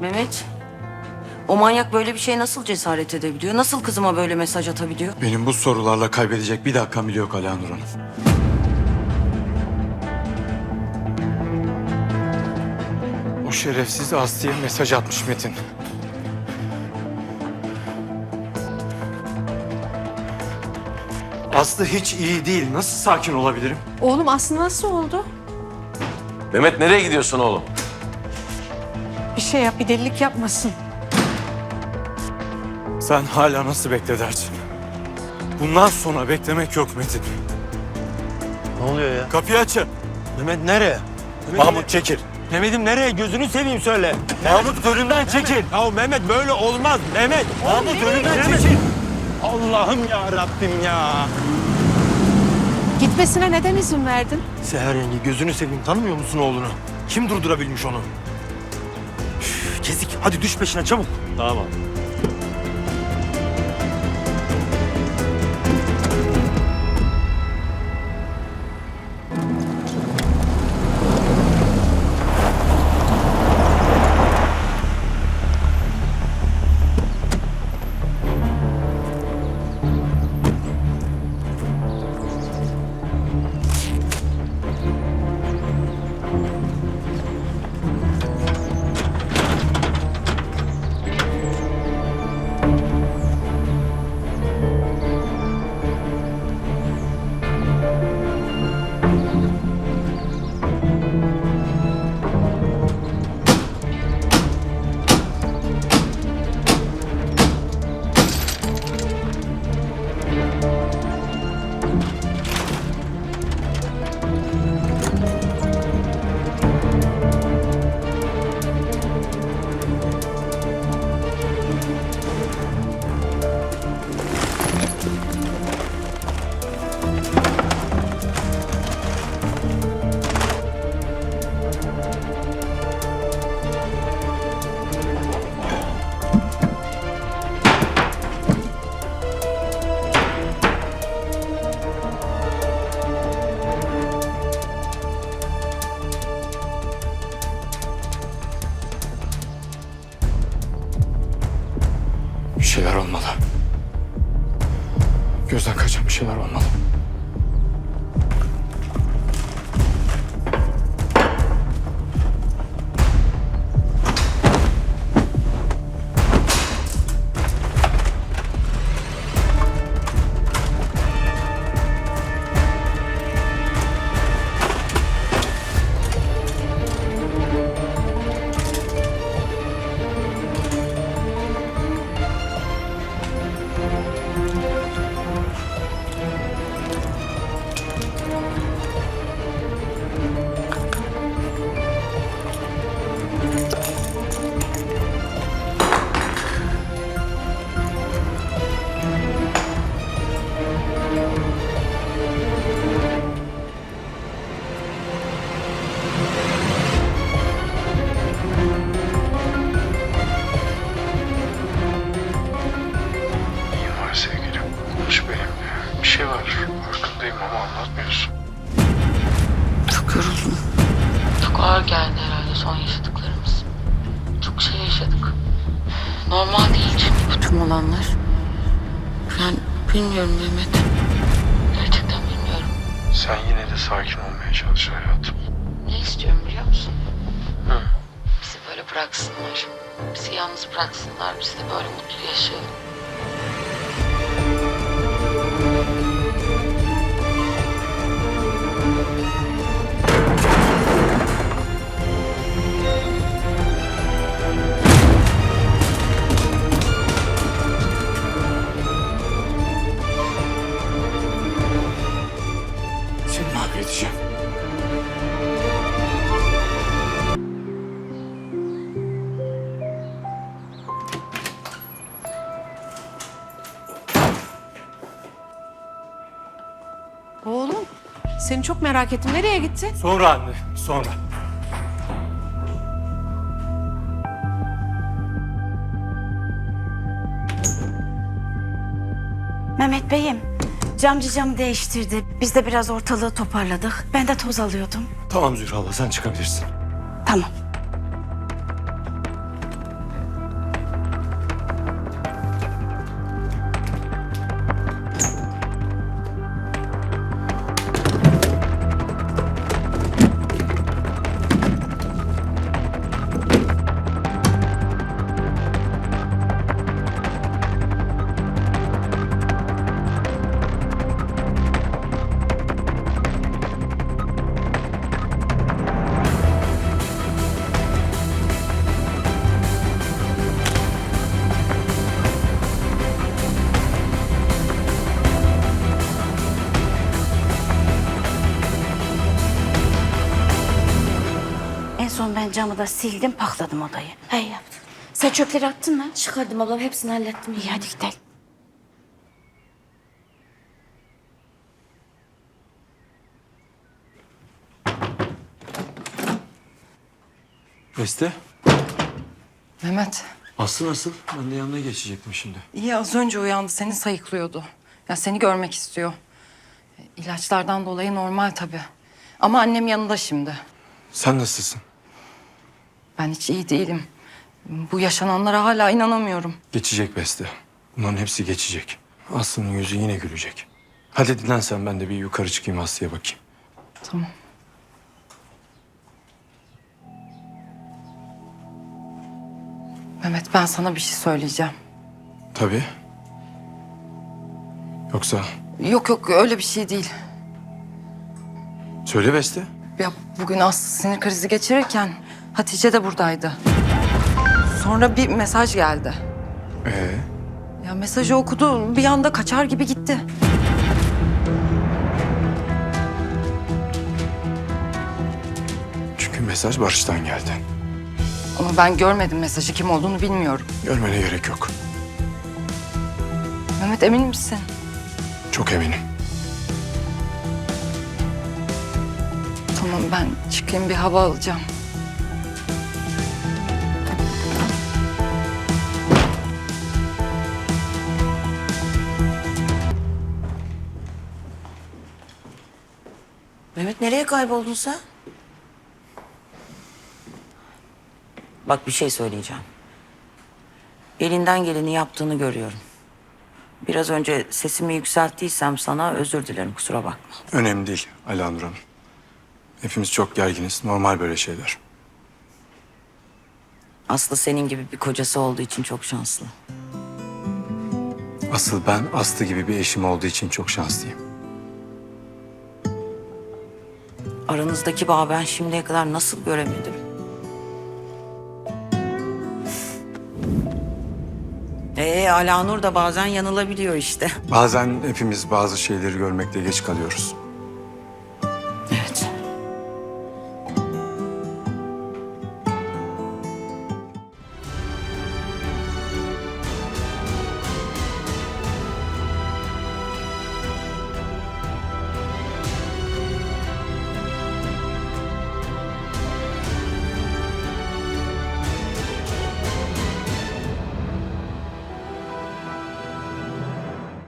Mehmet, o manyak böyle bir şeye nasıl cesaret edebiliyor? Nasıl kızıma böyle mesaj atabiliyor? Benim bu sorularla kaybedecek bir dakikam bile yok Ala Nur Hanım. O şerefsiz Aslı'ya mesaj atmış Metin. Aslı hiç iyi değil. Nasıl sakin olabilirim? Oğlum Aslı nasıl oldu? Mehmet nereye gidiyorsun oğlum? Bir şey yap, bir delilik yapmasın. Sen hala nasıl bekle dersin? Bundan sonra beklemek yok Metin. Ne oluyor ya? Kapıyı açın. Mehmet nereye? Mahmut çekil. Mehmet'im nereye? Gözünü seveyim söyle. Mahmut önünden çekil. Ya Mehmet böyle olmaz. Mehmet. Mahmut önünden Mehmet. çekil. Allah'ım ya Rabbim ya. Gitmesine neden izin verdin? Seher yenge gözünü seveyim tanımıyor musun oğlunu? Kim durdurabilmiş onu? Üf, Kezik hadi düş peşine çabuk. Tamam. Bir şeyler olmalı. Gözden kaçan bir şeyler olmalı. Yaşadık. Normal değil çünkü bütün olanlar. Ben bilmiyorum Mehmet. Gerçekten bilmiyorum. Sen yine de sakin olmaya çalış hayatım. Ne istiyorum biliyor musun? Hı. Bizi böyle bıraksınlar. Bizi yalnız bıraksınlar. Biz de böyle mutlu yaşayalım. Oğlum, seni çok merak ettim. Nereye gitti? Sonra anne, sonra. Mehmet Bey'im, camcı camı değiştirdi. Biz de biraz ortalığı toparladık. Ben de toz alıyordum. Tamam Zühre abla sen çıkabilirsin. Tamam. Camı da sildim, pakladım odayı. Hey yaptın. Sen çöpleri attın mı? Çıkardım ablam hepsini hallettim. İyi hadi gidelim. Beste. Mehmet, Aslı nasıl? Ben de yanına geçecektim şimdi. iyi az önce uyandı. Seni sayıklıyordu. Ya seni görmek istiyor. E, İlaçlardan dolayı normal tabii. Ama annem yanında şimdi. Sen nasılsın? Ben hiç iyi değilim. Bu yaşananlara hala inanamıyorum. Geçecek Beste. Bunların hepsi geçecek. Aslı'nın yüzü yine gülecek. Hadi dinlen sen ben de bir yukarı çıkayım Aslı'ya bakayım. Tamam. Mehmet ben sana bir şey söyleyeceğim. Tabii. Yoksa Yok yok öyle bir şey değil. söyle Beste. Ya bugün Aslı sinir krizi geçirirken Hatice de buradaydı. Sonra bir mesaj geldi. Ee, Ya mesajı okudu bir anda kaçar gibi gitti. çünkü mesaj Barış'tan geldi. Ama ben görmedim mesajı kim olduğunu bilmiyorum. Görmene gerek yok. Mehmet emin misin? Çok eminim. Tamam ben çıkayım bir hava alacağım. Nereye kayboldun sen? Bak bir şey söyleyeceğim. Elinden geleni yaptığını görüyorum. Biraz önce sesimi yükselttiysem sana özür dilerim kusura bakma. Önemli değil Alanur Hanım. Hepimiz çok gerginiz. Normal böyle şeyler. Aslı senin gibi bir kocası olduğu için çok şanslı. Asıl ben Aslı gibi bir eşim olduğu için çok şanslıyım. Aranızdaki bağı ben şimdiye kadar nasıl göremedim? Ee, Alanur da bazen yanılabiliyor işte. Bazen hepimiz bazı şeyleri görmekte geç kalıyoruz.